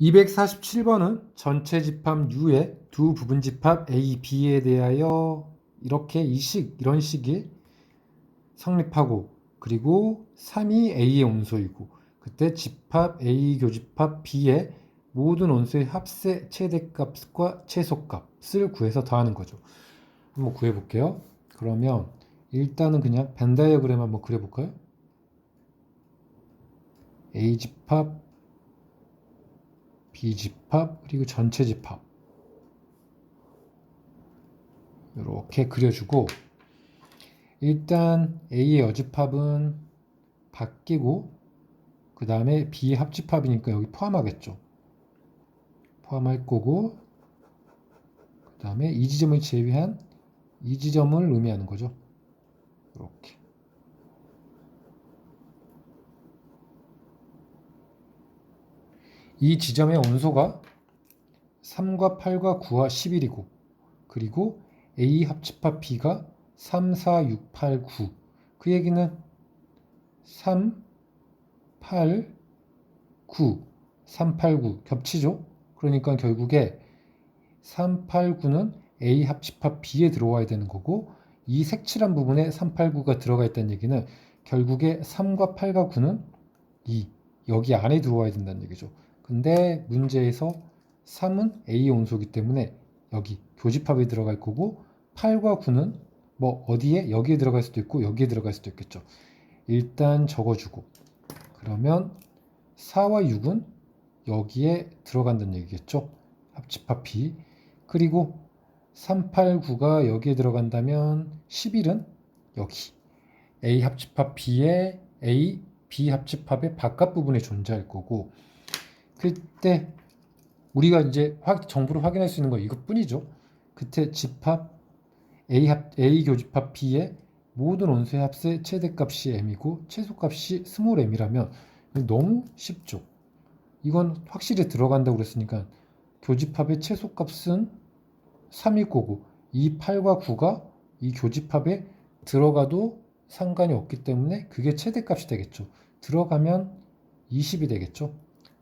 247번은 전체 집합 U의 두 부분 집합 A, B에 대하여 이렇게 이 식, 이런 식이 성립하고 그리고 3이 A의 온소이고 그때 집합 A 교집합 B의 모든 온수의 합세 최대값과 최소값을 구해서 더하는 거죠. 한번 구해 볼게요. 그러면 일단은 그냥 벤 다이어그램 한번 그려 볼까요? A 집합 B집합 그리고 전체 집합. 이렇게 그려주고 일단 A의 여집합은 바뀌고 그 다음에 B의 합집합이니까 여기 포함하겠죠. 포함할 거고 그 다음에 이 지점을 제외한 이 지점을 의미하는 거죠. 이렇게 이 지점의 온소가 3과 8과 9와 11이고 그리고 A 합집합 B가 3, 4, 6, 8, 9. 그 얘기는 3, 8, 9, 3, 8, 9 겹치죠? 그러니까 결국에 3, 8, 9는 A 합집합 B에 들어와야 되는 거고 이 색칠한 부분에 3, 8, 9가 들어가 있다는 얘기는 결국에 3과 8과 9는 2 여기 안에 들어와야 된다는 얘기죠. 근데 문제에서 3은 A 온소기 때문에 여기 교집합에 들어갈 거고 8과 9는 뭐 어디에 여기에 들어갈 수도 있고 여기에 들어갈 수도 있겠죠. 일단 적어주고 그러면 4와 6은 여기에 들어간다는 얘기겠죠. 합집합 B 그리고 3, 8, 9가 여기에 들어간다면 11은 여기 A 합집합 B에 A, B 합집합의 바깥 부분에 존재할 거고 그때 우리가 이제 확, 정보를 확인할 수 있는 거 이것뿐이죠. 그때 집합 A 합 A 교집합 B의 모든 온수의 합세 최대값이 m이고 최소값이 스몰 m이라면 너무 쉽죠. 이건 확실히 들어간다고 그랬으니까 교집합의 최소값은 3일 거고 이 8과 9가 이 교집합에 들어가도 상관이 없기 때문에 그게 최대값이 되겠죠. 들어가면 20이 되겠죠.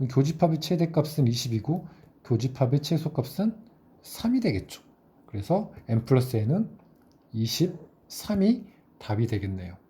교집합의 최대값은 20이고 교집합의 최소값은 3이 되겠죠. 그래서 n 플러스 n은 23이 답이 되겠네요.